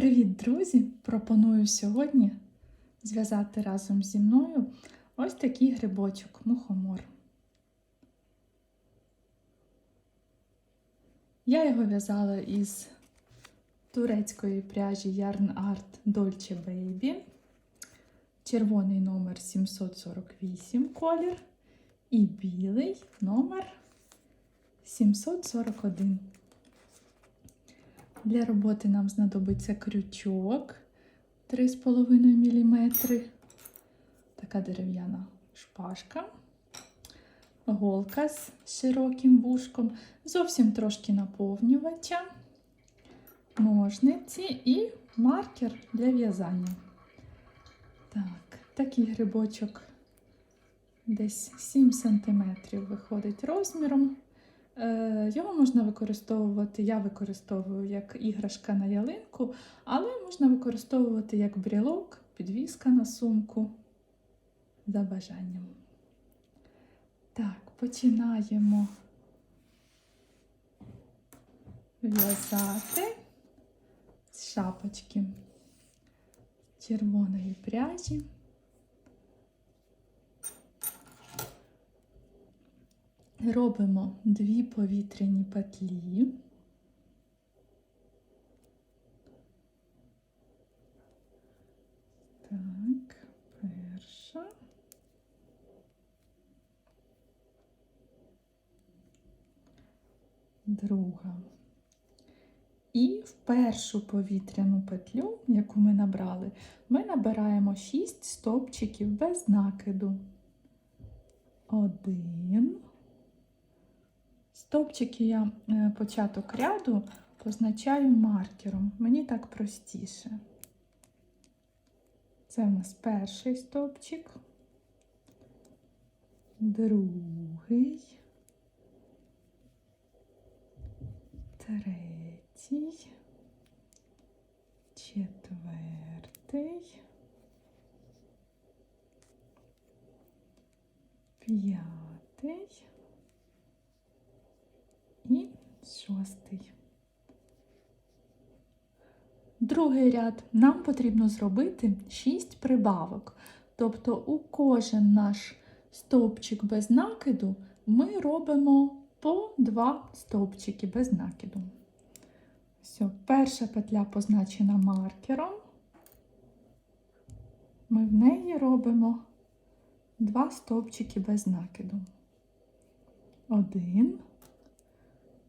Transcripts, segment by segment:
Привіт, друзі! Пропоную сьогодні зв'язати разом зі мною ось такий грибочок мухомор. Я його в'язала із турецької пряжі Yarn Art Dolce Baby. Червоний номер 748 колір і білий номер 741. Для роботи нам знадобиться крючок 3,5 мм, така дерев'яна шпажка, голка з широким вушком, зовсім трошки наповнювача, ножниці і маркер для в'язання. Так, такий грибочок десь 7 см виходить розміром. Е, Його можна використовувати, я використовую як іграшка на ялинку, але можна використовувати як брілок, підвіска на сумку за бажанням. Так, починаємо в'язати з шапочки червоної пряжі. Робимо дві повітряні петлі. Так, перша. Друга. І в першу повітряну петлю, яку ми набрали, ми набираємо 6 стовпчиків без накиду. Один. Стовпчики я е, початок ряду позначаю маркером. Мені так простіше. Це в нас перший стовпчик, другий, третій, четвертий, п'ятий і шостий. Другий ряд нам потрібно зробити 6 прибавок. Тобто у кожен наш стовпчик без накиду ми робимо по 2 стовпчики без накиду. Все, перша петля позначена маркером. Ми в неї робимо 2 стовпчики без накиду. Один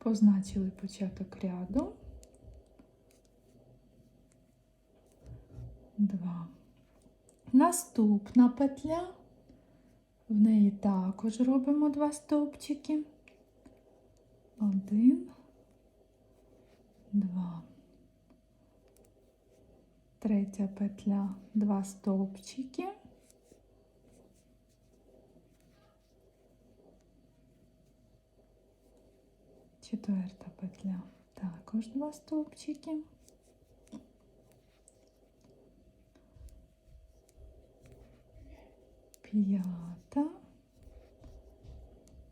позначили початок ряду. Два. Наступна петля, в неї також робимо два стовпчики. Один, два. Третя петля, два стовпчики. Четверта петля, також два стовпчики. П'ята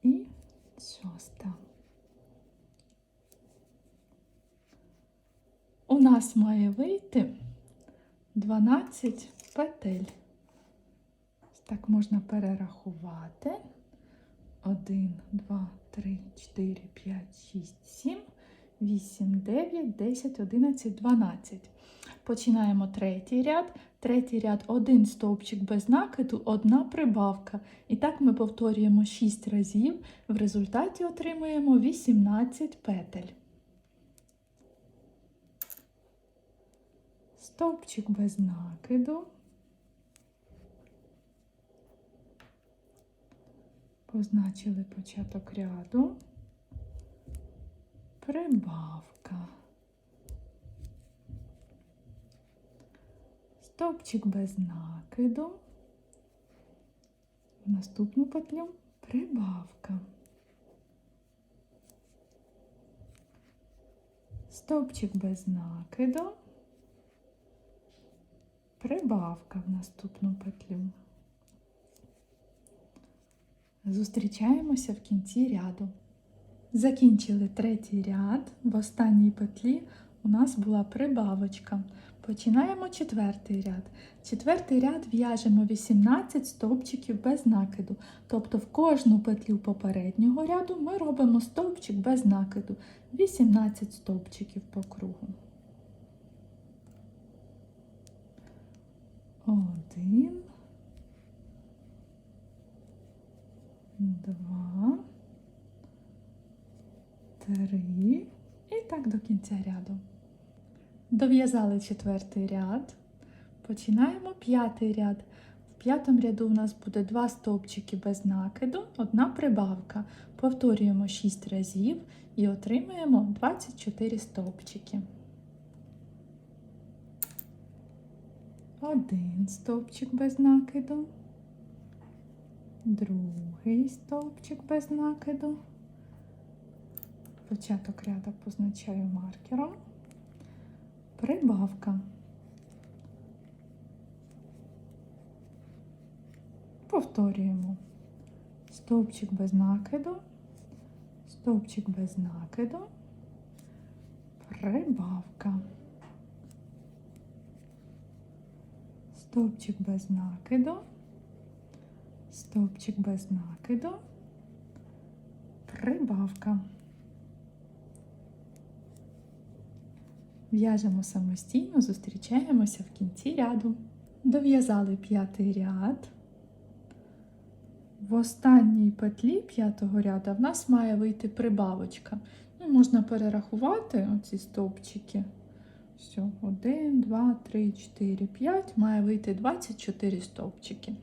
і шоста. У нас має вийти 12 петель. Так можна перерахувати. 1, 2, 3, 4, 5, 6, 7, 8, 9, 10, 11, 12. Починаємо третій ряд. Третій ряд один стовпчик без накиду, одна прибавка. І так ми повторюємо 6 разів. В результаті отримуємо 18 петель. Стовпчик без накиду. Позначили початок ряду, прибавка, стовпчик без накиду, в наступну петлю прибавка, стовпчик без накиду, прибавка в наступну петлю. Зустрічаємося в кінці ряду. Закінчили третій ряд, в останній петлі у нас була прибавочка. Починаємо четвертий ряд. Четвертий ряд в'яжемо 18 стовпчиків без накиду. Тобто в кожну петлю попереднього ряду ми робимо стовпчик без накиду. 18 стовпчиків по кругу. Один. Два. Три. І так до кінця ряду. Дов'язали четвертий ряд. Починаємо п'ятий ряд. В п'ятому ряду у нас буде два стовпчики без накиду, одна прибавка. Повторюємо 6 разів і отримуємо 24 стовпчики. Один стовпчик без накиду, другий стовпчик без накиду. Початок ряду позначаю маркером. Прибавка. Повторюємо. Стовпчик без накиду, стовпчик без накиду, прибавка. Стовпчик без накиду, стовпчик без накиду, прибавка. В'яжемо самостійно, зустрічаємося в кінці ряду. Дов'язали п'ятий ряд. В останній петлі п'ятого ряду в нас має вийти прибавочка. Ну, можна перерахувати оці стовпчики. Все, 1, 2, 3, 4, 5. Має вийти 24 стовпчики.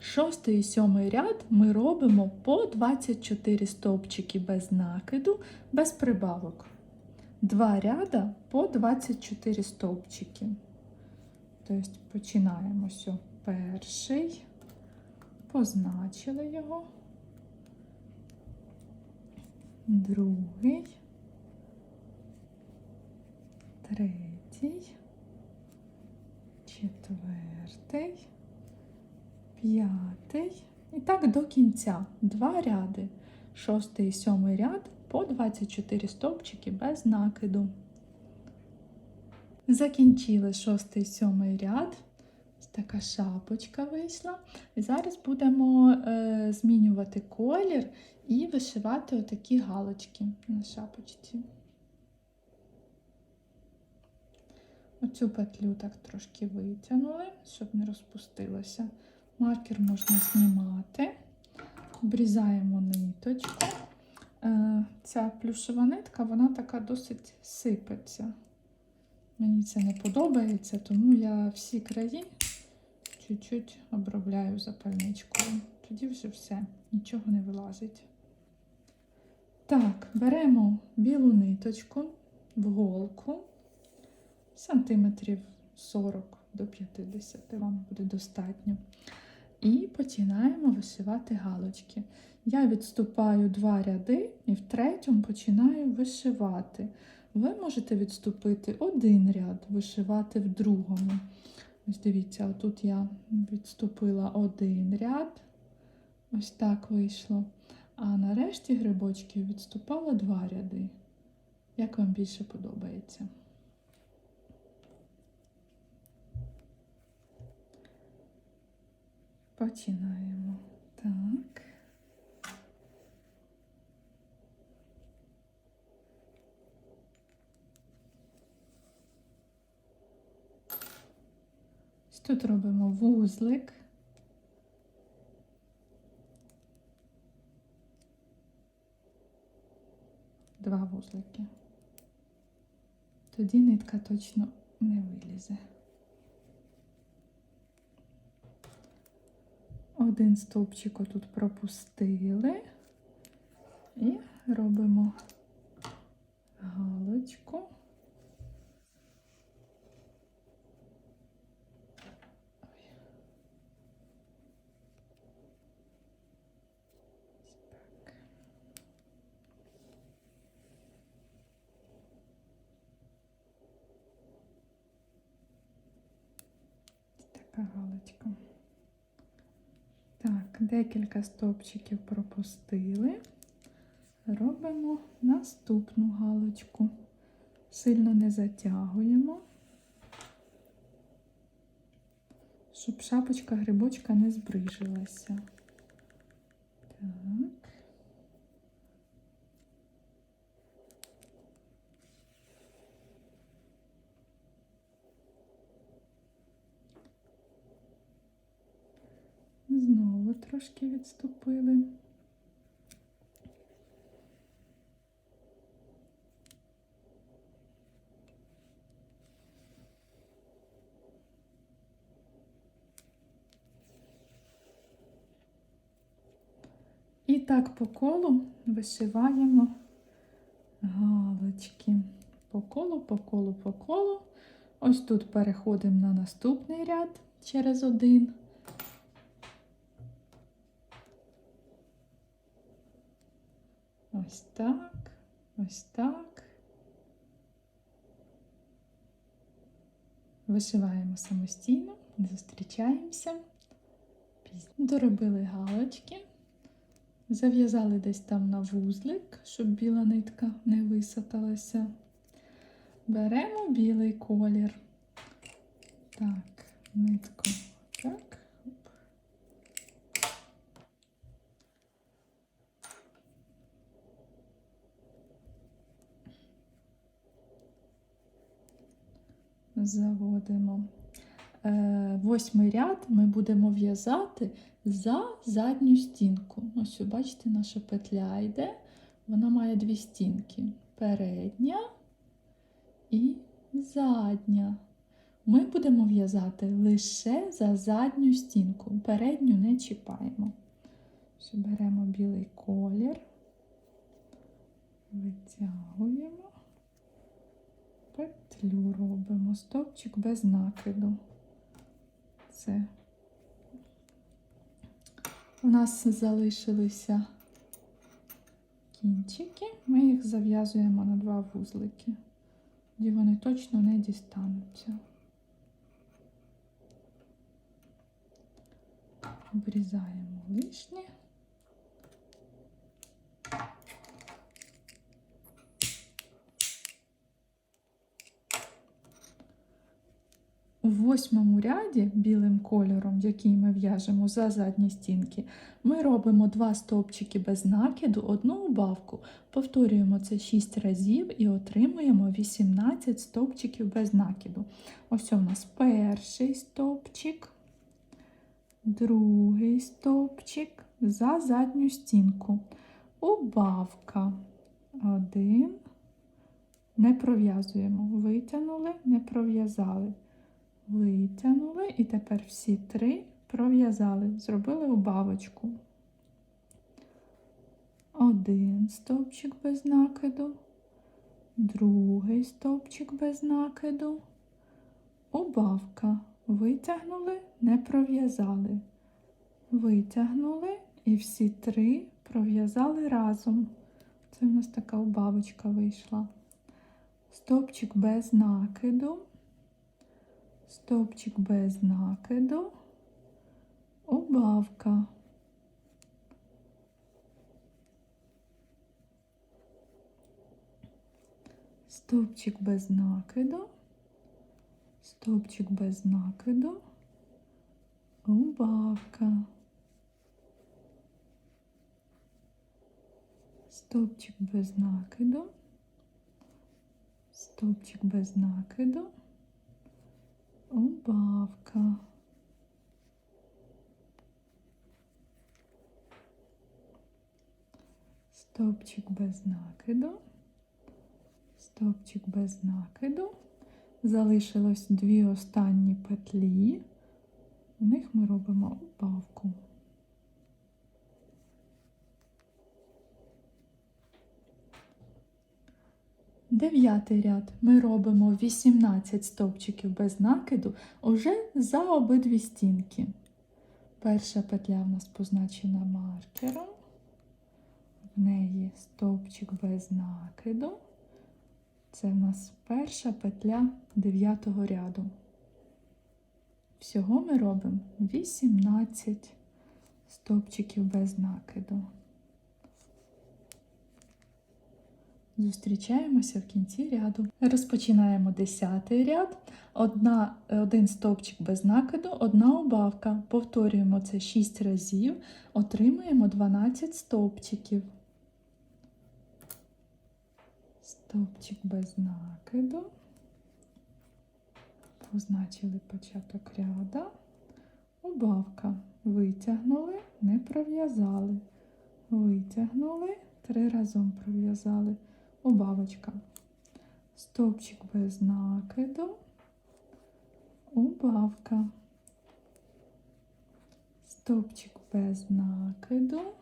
Шостий і сьомий ряд ми робимо по 24 стовпчики без накиду, без прибавок. Два ряда по 24 стовпчики. Тобто починаємо все. Перший, позначили його, другий, третій, четвертий, п'ятий. І так до кінця. Два ряди. Шостий і сьомий ряд по 24 стовпчики без накиду. Закінчили шостий і сьомий ряд. Ось така шапочка вийшла. І зараз будемо е, змінювати колір і вишивати отакі галочки на шапочці. Оцю петлю так трошки витягнули, щоб не розпустилося. Маркер можна знімати, обрізаємо ниточку. Е, ця плюшева нитка, вона така досить сипеться. Мені це не подобається, тому я всі краї чуть-чуть обробляю запальничкою. Тоді вже все, нічого не вилазить. Так, беремо білу ниточку в голку, сантиметрів 40 до 50 вам буде достатньо. І починаємо вишивати галочки. Я відступаю два ряди і в третьому починаю вишивати. Ви можете відступити один ряд, вишивати в другому. Ось дивіться, тут я відступила один ряд, ось так вийшло. А нарешті грибочків відступала два ряди. Як вам більше подобається? Починаємо. Так. Ось Тут робимо вузлик. Два вузлики. Тоді нитка точно не вилізе. Один стовпчик отут пропустили і робимо галочку. Так. Ось Така галочка. Так, декілька стовпчиків пропустили. Робимо наступну галочку. Сильно не затягуємо, щоб шапочка грибочка не збрижилася. Так. Знову трошки відступили. І так по колу вишиваємо галочки. По колу, по колу, по колу. Ось тут переходимо на наступний ряд через один. Ось так, ось так. Вишиваємо самостійно, зустрічаємося. Доробили галочки. Зав'язали десь там на вузлик, щоб біла нитка не висаталася. Беремо білий колір. Так, нитку. Так. Оп. Заводимо. Е, Восьмий ряд ми будемо в'язати за задню стінку. Ось, бачите, наша петля йде. Вона має дві стінки: передня і задня. Ми будемо в'язати лише за задню стінку. Передню не чіпаємо. Ще беремо білий колір, витягуємо, петлю робимо, стовпчик без накиду. Це у нас залишилися кінчики, ми їх зав'язуємо на два вузлики, де вони точно не дістануться. Обрізаємо лишнє. У восьмому ряді білим кольором, який ми в'яжемо за задні стінки, ми робимо два стовпчики без накиду, одну убавку. Повторюємо це 6 разів і отримуємо 18 стовпчиків без накиду. Ось у нас перший стовпчик, другий стовпчик за задню стінку. Убавка. Один. Не пров'язуємо. Витягнули, не пров'язали. Витягнули і тепер всі три пров'язали, зробили убавочку. Один стовпчик без накиду, другий стовпчик без накиду, убавка. Витягнули, не пров'язали. Витягнули і всі три пров'язали разом. Це в нас така убавочка вийшла. Стовпчик без накиду стовпчик без накиду, убавка. Стовпчик без накиду, стовпчик без накиду, убавка. Стовпчик без накиду, стовпчик без накиду, убавка. Стовпчик без накиду, стовпчик без накиду. Залишилось дві останні петлі. У них ми робимо убавку. Дев'ятий ряд ми робимо 18 стовпчиків без накиду уже за обидві стінки. Перша петля в нас позначена маркером, в неї стовпчик без накиду. Це в нас перша петля дев'ятого ряду. Всього ми робимо 18 стовпчиків без накиду. Зустрічаємося в кінці ряду. Розпочинаємо 10 ряд. Одна, один стовпчик без накиду, одна убавка. Повторюємо це 6 разів, отримуємо 12 стовпчиків. Стовпчик без накиду. Позначили початок ряда. Убавка. Витягнули, не пров'язали. Витягнули, три разом пров'язали. Убавочка. Стовпчик без накиду. Убавка. Стовпчик без накиду.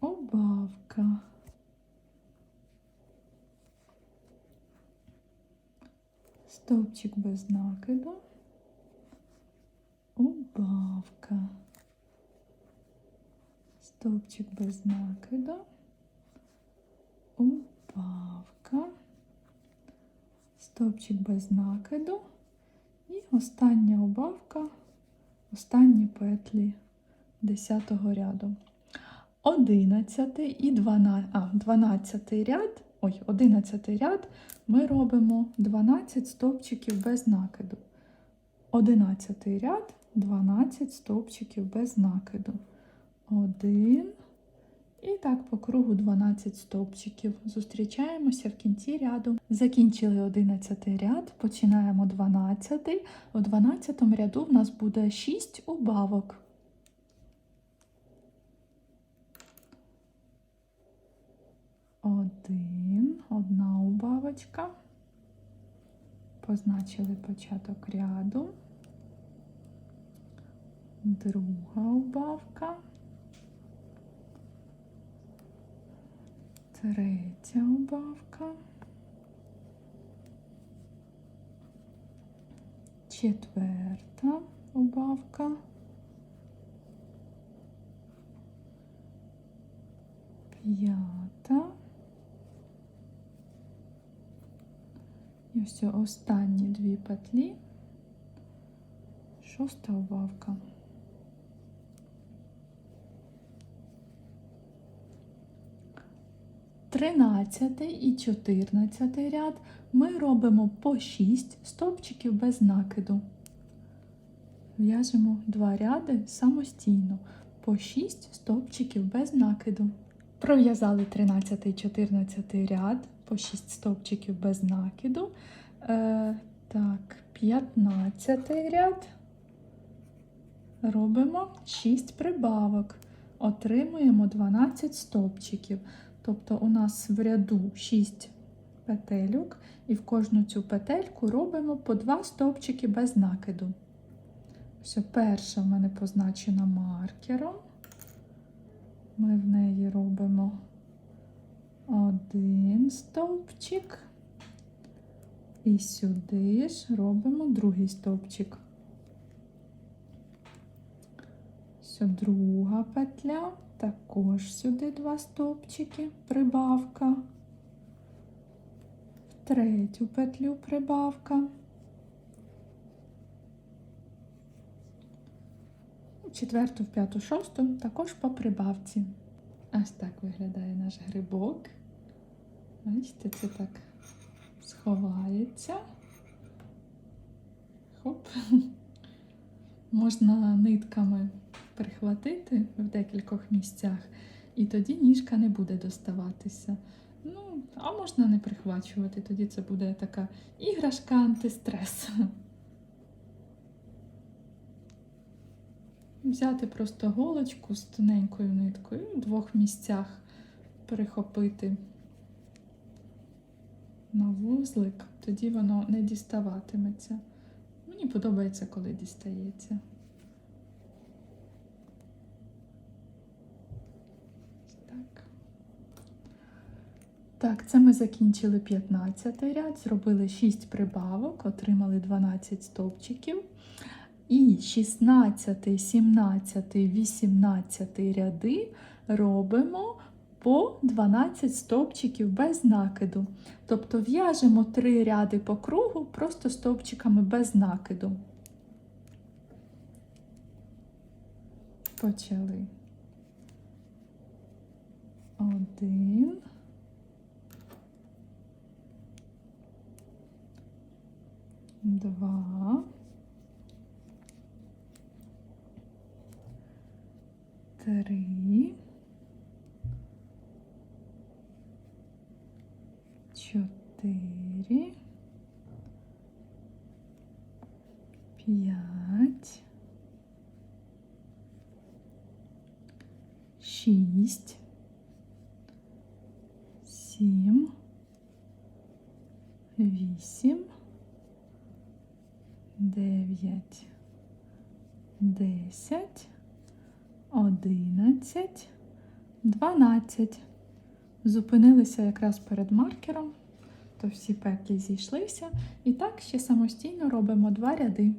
Убавка. Стовпчик без накиду. Убавка. Стовпчик без накиду. Убавка. Стовпчик без накиду. І остання убавка, останні петлі 10 ряду. 11 і 12, а, 12 ряд, ой, 11 ряд ми робимо 12 стовпчиків без накиду. 11 ряд 12 стовпчиків без накиду. 1 і так по кругу 12 стовпчиків. Зустрічаємося в кінці ряду. Закінчили 11 ряд, починаємо 12. У 12 ряду в нас буде 6 убавок. Один, одна убавочка. Позначили початок ряду. Друга убавка. Третя убавка. Четверта убавка. П'ята. І все, останні дві петлі. Шоста убавка. Тринадцятий і чотирнадцятий ряд ми робимо по 6 стовпчиків без накиду. В'яжемо два ряди самостійно, по 6 стовпчиків без накиду. Пров'язали 13 і 14 ряд, по 6 стовпчиків без накиду. Е, так, 15 ряд робимо 6 прибавок, отримуємо 12 стовпчиків. Тобто у нас в ряду 6 петельок, і в кожну цю петельку робимо по 2 стовпчики без накиду. Все, перша в мене позначена маркером. Ми в неї робимо один стовпчик. І сюди ж робимо другий стовпчик. Все, друга петля, також сюди два стовпчики, прибавка. В третю петлю прибавка. Четверту, в п'яту, шосту також по прибавці. Ось так виглядає наш грибок. Бачите, це так сховається. Хоп. Можна нитками прихватити в декількох місцях, і тоді ніжка не буде доставатися. Ну, а можна не прихвачувати, тоді це буде така іграшка антистрес. Взяти просто голочку з тоненькою ниткою і в двох місцях перехопити на вузлик, тоді воно не діставатиметься. Мені подобається, коли дістається. Так. Так, це ми закінчили 15 ряд, зробили 6 прибавок, отримали 12 стовпчиків. І 16, 17, 18 ряди робимо по 12 стовпчиків без накиду. Тобто в'яжемо 3 ряди по кругу просто стовпчиками без накиду. Почали. Один. Два. Три. Чотири. П'ять. Шість. Сім. Вісім. Дев'ять. Десять. Одинадцять. Дванадцять. Зупинилися якраз перед маркером, то всі петлі зійшлися. І так ще самостійно робимо два ряди.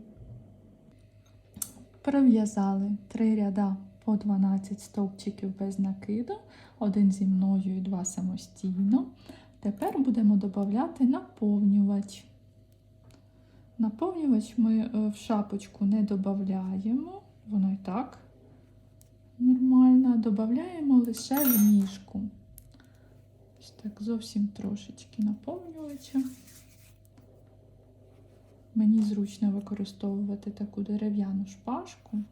Пров'язали три ряда по 12 стовпчиків без накиду, один зі мною і два самостійно. Тепер будемо додати наповнювач. Наповнювач ми е, в шапочку не додаємо, воно і так нормально. Додаємо лише в ніжку. Ось так зовсім трошечки наповнювача. Мені зручно використовувати таку дерев'яну шпажку.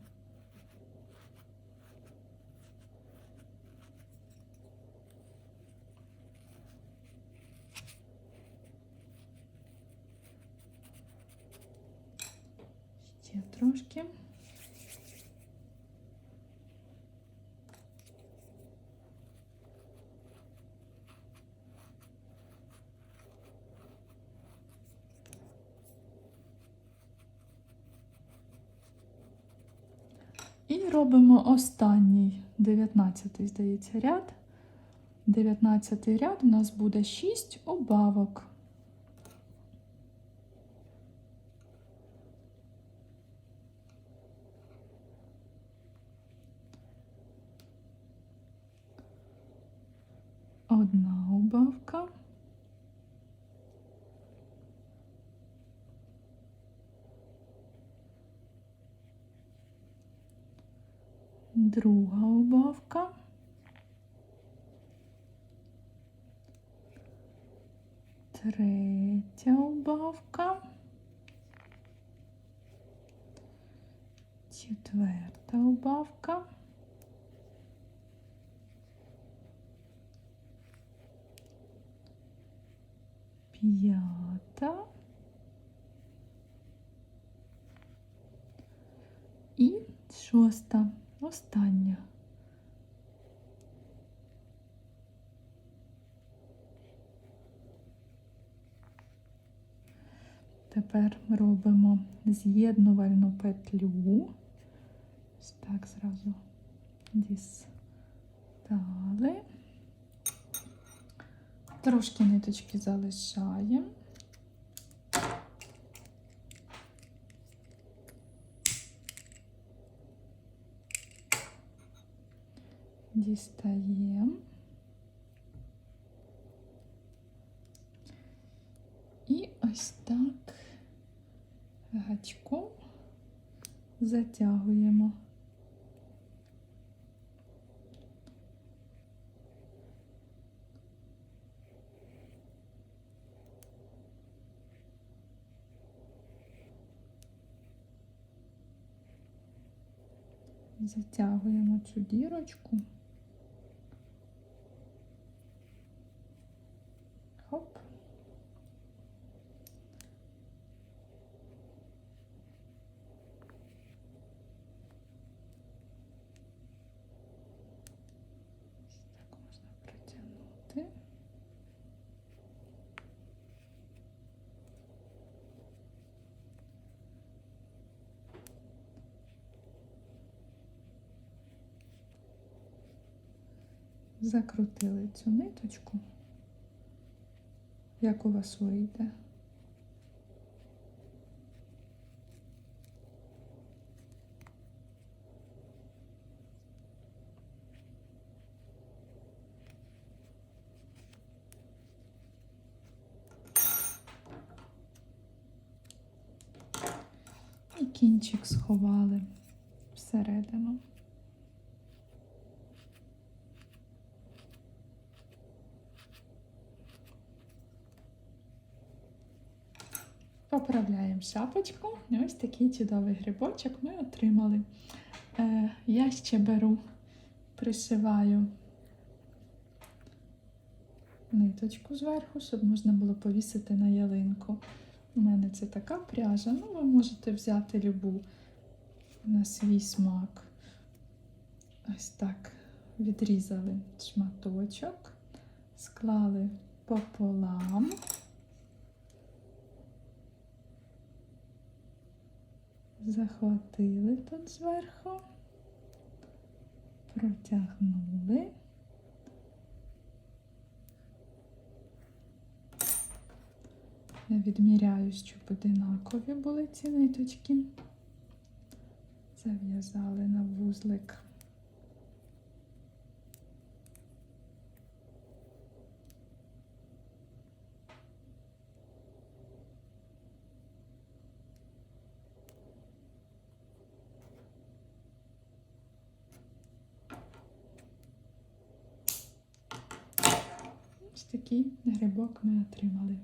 Ще трошки. І робимо останній 19, здається, ряд. 19 ряд у нас буде 6 убавок. Одна убавка. Друга убавка. Третя убавка. Четверта убавка. П'ята. І шоста, остання. Тепер робимо з'єднувальну петлю. Так зразу дістали. Трошки ниточки залишаємо. Дістаємо. І ось так гачком затягуємо. Затягуємо цю дірочку. Хоп. Ось Так можна протягнути. Закрутили цю ниточку, як у вас вийде. Кінчик сховали всередину. Поправляємо шапочку. Ось такий чудовий грибочок ми отримали. Е, я ще беру, пришиваю ниточку зверху, щоб можна було повісити на ялинку. У мене це така пряжа. Ну, ви можете взяти любу на свій смак. Ось так відрізали шматочок, склали пополам. Захватили тут зверху, протягнули. Я відміряю, щоб одинакові були ці ниточки. Зав'язали на вузлик. Ось такий грибок ми отримали.